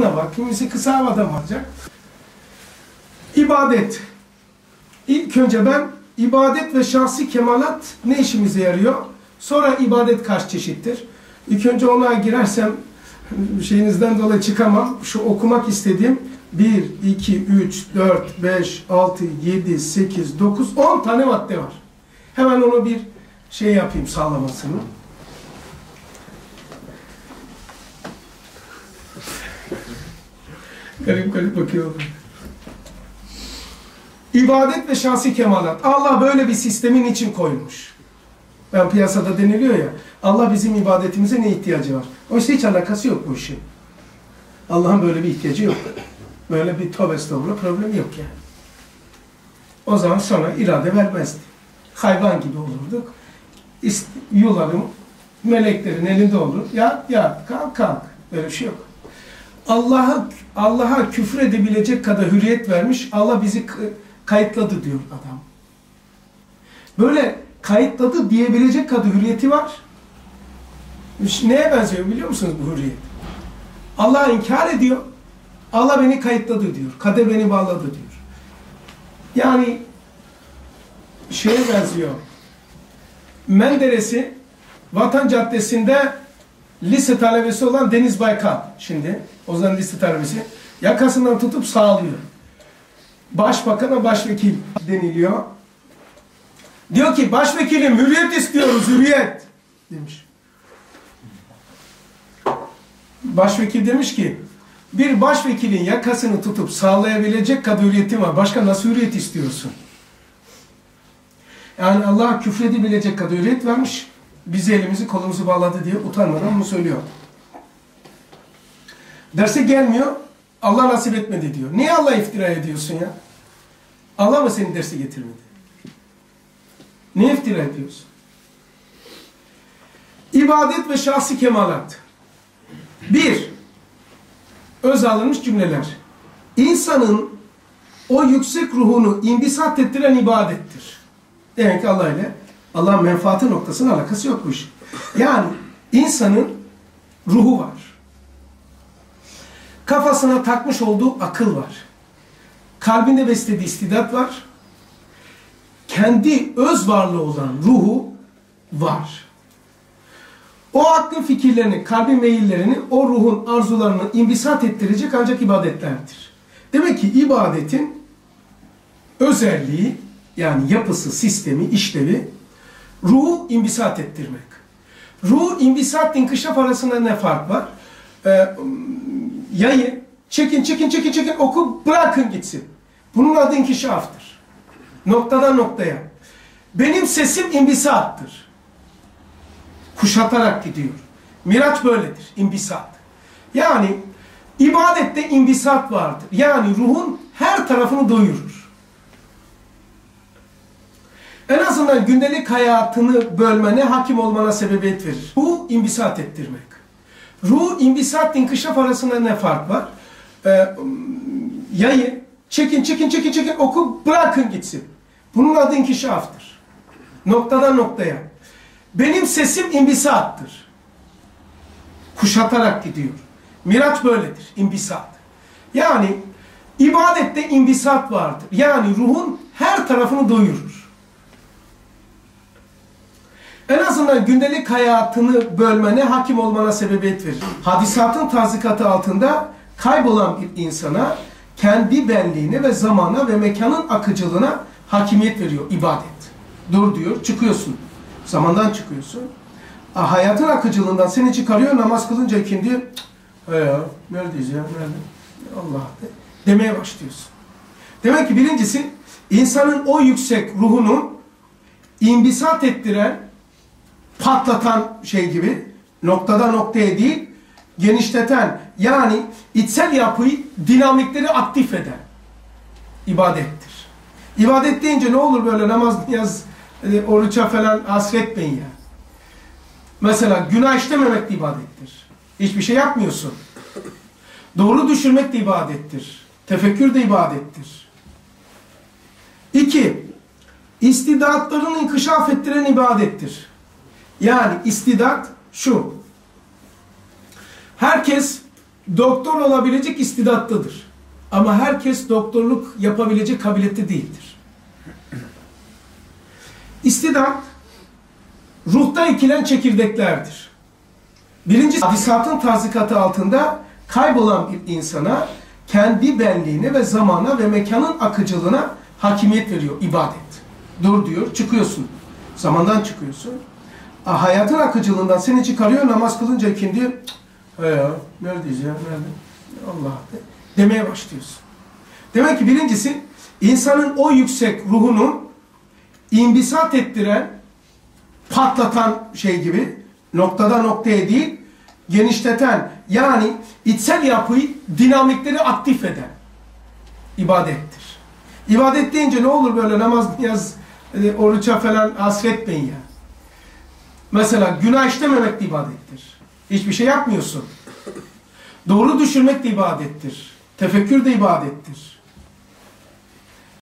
uzuna var, kimisi kısa havada bakacak. İbadet. İlk önce ben ibadet ve şahsi kemalat ne işimize yarıyor? Sonra ibadet kaç çeşittir? İlk önce ona girersem şeyinizden dolayı çıkamam. Şu okumak istediğim 1, 2, 3, 4, 5, 6, 7, 8, 9, 10 tane madde var. Hemen onu bir şey yapayım sağlamasını. Garip garip bakıyorlar. İbadet ve şahsi kemalat. Allah böyle bir sistemin için koymuş. Ben piyasada deniliyor ya, Allah bizim ibadetimize ne ihtiyacı var? Oysa hiç alakası yok bu işin. Allah'ın böyle bir ihtiyacı yok. Böyle bir tövbe estağfurullah problem yok yani. O zaman sonra irade vermezdi. Hayvan gibi olurduk. Yularım meleklerin elinde olur. Ya ya kalk kalk. Böyle bir şey yok. Allah'a Allah'a küfür edebilecek kadar hürriyet vermiş. Allah bizi kayıtladı diyor adam. Böyle kayıtladı diyebilecek kadar hürriyeti var. Neye benziyor biliyor musunuz bu hürriyet? Allah inkar ediyor. Allah beni kayıtladı diyor. Kader beni bağladı diyor. Yani şeye benziyor. Menderes'i Vatan Caddesi'nde lise talebesi olan Deniz Baykal şimdi o zaman lise talebesi yakasından tutup sağlıyor. Başbakan'a başvekil deniliyor. Diyor ki başvekilim hürriyet istiyoruz hürriyet demiş. Başvekil demiş ki bir başvekilin yakasını tutup sağlayabilecek kadar hürriyetin var. Başka nasıl hürriyet istiyorsun? Yani Allah küfredebilecek kadar hürriyet vermiş. Bizi elimizi kolumuzu bağladı diye utanmadan bunu söylüyor. Derse gelmiyor. Allah nasip etmedi diyor. Niye Allah iftira ediyorsun ya? Allah mı seni derse getirmedi? Ne iftira ediyorsun? İbadet ve şahsi kemalat. Bir, öz alınmış cümleler. İnsanın o yüksek ruhunu imbisat ettiren ibadettir. Demek ki Allah ile Allah'ın menfaati noktasının alakası yok bu iş. Yani insanın ruhu var. Kafasına takmış olduğu akıl var. Kalbinde beslediği istidat var. Kendi öz varlığı olan ruhu var. O aklın fikirlerini, kalbin meyillerini, o ruhun arzularını imbisat ettirecek ancak ibadetlerdir. Demek ki ibadetin özelliği, yani yapısı, sistemi, işlevi, ruhu imbisat ettirmek. Ruh, imbisat, inkışaf arasında ne fark var? Ee, yayı, çekin, çekin, çekin, çekin, oku, bırakın gitsin. Bunun adı inkişaftır. Noktadan noktaya. Benim sesim imbisattır kuşatarak gidiyor. Miraç böyledir, imbisat. Yani ibadette imbisat vardır. Yani ruhun her tarafını doyurur. En azından gündelik hayatını bölmene, hakim olmana sebebiyet verir. Bu imbisat ettirmek. Ruh, imbisat, inkışaf arasında ne fark var? Ee, yayı, çekin, çekin, çekin, çekin, oku, bırakın gitsin. Bunun adı inkişaftır. Noktadan noktaya. Benim sesim imbisattır. Kuşatarak gidiyor. Miraç böyledir, imbisat. Yani ibadette imbisat vardır. Yani ruhun her tarafını doyurur. En azından gündelik hayatını bölmene, hakim olmana sebebiyet verir. Hadisatın tazikatı altında kaybolan bir insana kendi benliğine ve zamana ve mekanın akıcılığına hakimiyet veriyor ibadet. Dur diyor, çıkıyorsun. Zamandan çıkıyorsun. Hayatın akıcılığından seni çıkarıyor namaz kılınca ikindi. He ya neredeyiz ya nerede? Allah de, demeye başlıyorsun. Demek ki birincisi insanın o yüksek ruhunu imbisat ettiren, patlatan şey gibi noktada noktaya değil, genişleten yani içsel yapıyı, dinamikleri aktif eden ibadettir. İbadet deyince ne olur böyle namaz, niyaz, e, oruça falan hasretmeyin ya. Mesela günah işlememek de ibadettir. Hiçbir şey yapmıyorsun. Doğru düşürmek de ibadettir. Tefekkür de ibadettir. İki, istidatlarını inkişaf ettiren ibadettir. Yani istidat şu. Herkes doktor olabilecek istidatlıdır. Ama herkes doktorluk yapabilecek kabiliyette değildir. İstidat, ruhta ekilen çekirdeklerdir. Birincisi hadisatın tazikatı altında kaybolan bir insana kendi benliğine ve zamana ve mekanın akıcılığına hakimiyet veriyor ibadet. Dur diyor, çıkıyorsun. Zamandan çıkıyorsun. Hayatın akıcılığından seni çıkarıyor, namaz kılınca ikindi, "Cık, he ya, neredeyiz ya, nerede? Allah de- demeye başlıyorsun. Demek ki birincisi, insanın o yüksek ruhunu imbisat ettiren, patlatan şey gibi, noktada noktaya değil, genişleten, yani içsel yapıyı, dinamikleri aktif eden ibadettir. İbadet deyince ne olur böyle namaz, niyaz, e, oruça falan hasretmeyin ya. Mesela günah işlememek de ibadettir. Hiçbir şey yapmıyorsun. Doğru düşünmek de ibadettir. Tefekkür de ibadettir.